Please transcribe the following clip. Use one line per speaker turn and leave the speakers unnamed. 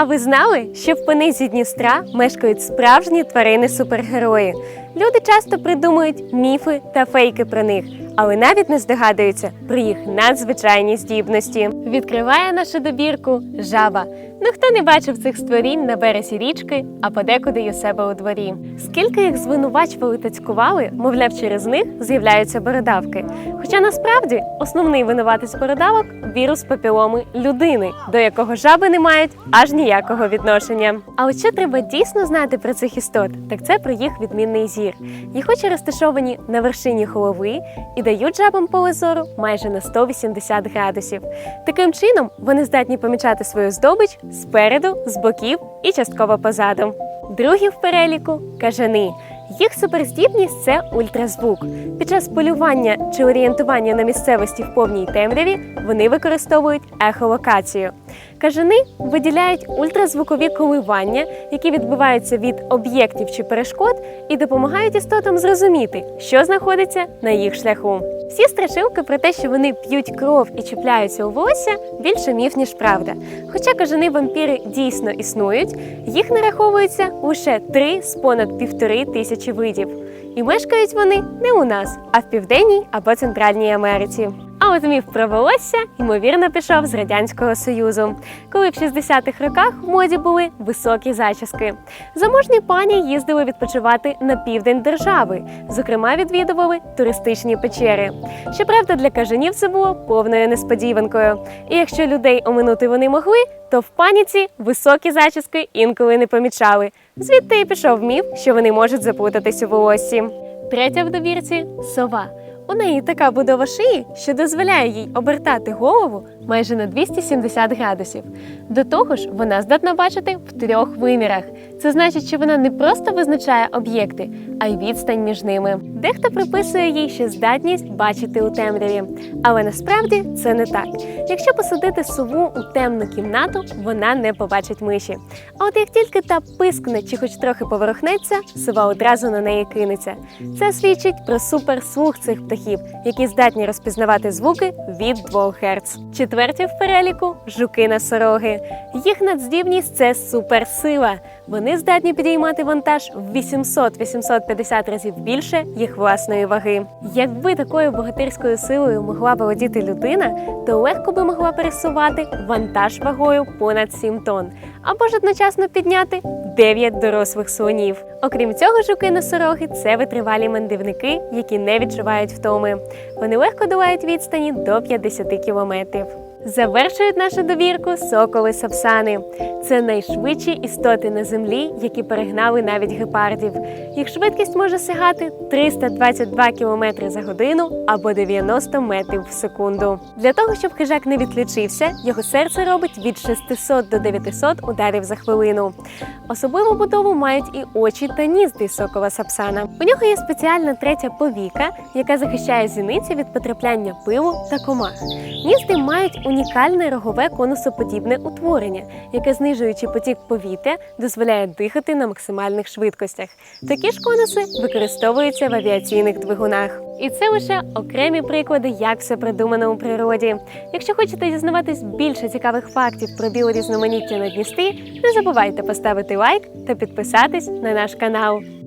А ви знали, що в понизі Дністра мешкають справжні тварини-супергерої? Люди часто придумують міфи та фейки про них, але навіть не здогадуються про їх надзвичайні здібності. Відкриває нашу добірку жаба. Ну хто не бачив цих створінь на березі річки, а подекуди й у себе у дворі. Скільки їх звинувачували та цькували, мовляв, через них з'являються бородавки. Хоча насправді основний винуватець бородавок вірус папіломи людини, до якого жаби не мають аж ніякого відношення. А от що треба дійсно знати про цих істот, так це про їх відмінний зір. Їх очі розташовані на вершині голови і дають жабам поле зору майже на 180 градусів. Таким чином вони здатні помічати свою здобич спереду, з боків і частково позаду. Другі в переліку кажани. Їх суперздібність це ультразвук. Під час полювання чи орієнтування на місцевості в повній темряві вони використовують ехолокацію. Кажани виділяють ультразвукові коливання, які відбиваються від об'єктів чи перешкод, і допомагають істотам зрозуміти, що знаходиться на їх шляху. Всі страшилки про те, що вони п'ють кров і чіпляються у волосся, більше міф, ніж правда. Хоча кажани вампіри дійсно існують, їх нараховується лише три з понад півтори тисячі видів. І мешкають вони не у нас, а в південній або центральній Америці. А от міф про волосся ймовірно пішов з радянського союзу, коли в 60-х роках в моді були високі зачіски. Заможні пані їздили відпочивати на південь держави, зокрема відвідували туристичні печери. Щоправда, для кажанів це було повною несподіванкою. І якщо людей оминути вони могли, то в паніці високі зачіски інколи не помічали. Звідти і пішов міф, що вони можуть заплутатись у волоссі. Третя в добірці сова. У неї така будова шиї, що дозволяє їй обертати голову майже на 270 градусів. До того ж, вона здатна бачити в трьох вимірах. Це значить, що вона не просто визначає об'єкти, а й відстань між ними. Дехто приписує їй ще здатність бачити у темряві, але насправді це не так. Якщо посадити сову у темну кімнату, вона не побачить миші. А от як тільки та пискне чи хоч трохи поворухнеться, сова одразу на неї кинеться. Це свідчить про суперслух цих птахів, які здатні розпізнавати звуки від 2 Гц. Четверті в переліку жуки носороги. Їх надздібність це суперсила. Вони здатні підіймати вантаж в 800-850 разів більше їх власної ваги. Якби такою богатирською силою могла володіти людина, то легко би могла пересувати вантаж вагою понад 7 тонн, або ж одночасно підняти 9 дорослих слонів. Окрім цього, жуки носороги це витривалі мандрівники, які не відчувають втоми. Вони легко долають відстані до 50 кілометрів. Завершують нашу добірку соколи сапсани. Це найшвидші істоти на землі, які перегнали навіть гепардів. Їх швидкість може сягати 322 км за годину або 90 метрів в секунду. Для того, щоб хижак не відключився, його серце робить від 600 до 900 ударів за хвилину. Особливу будову мають і очі та нізди сокола сапсана. У нього є спеціальна третя повіка, яка захищає зіниці від потрапляння пилу та комах. Нізди мають унікальне рогове конусоподібне утворення, яке, знижуючи потік повітря, дозволяє дихати на максимальних швидкостях. Такі ж конуси використовуються в авіаційних двигунах. І це лише окремі приклади, як все придумано у природі. Якщо хочете дізнаватись більше цікавих фактів про біорізноманіття на Дністрі, не забувайте поставити лайк та підписатись на наш канал.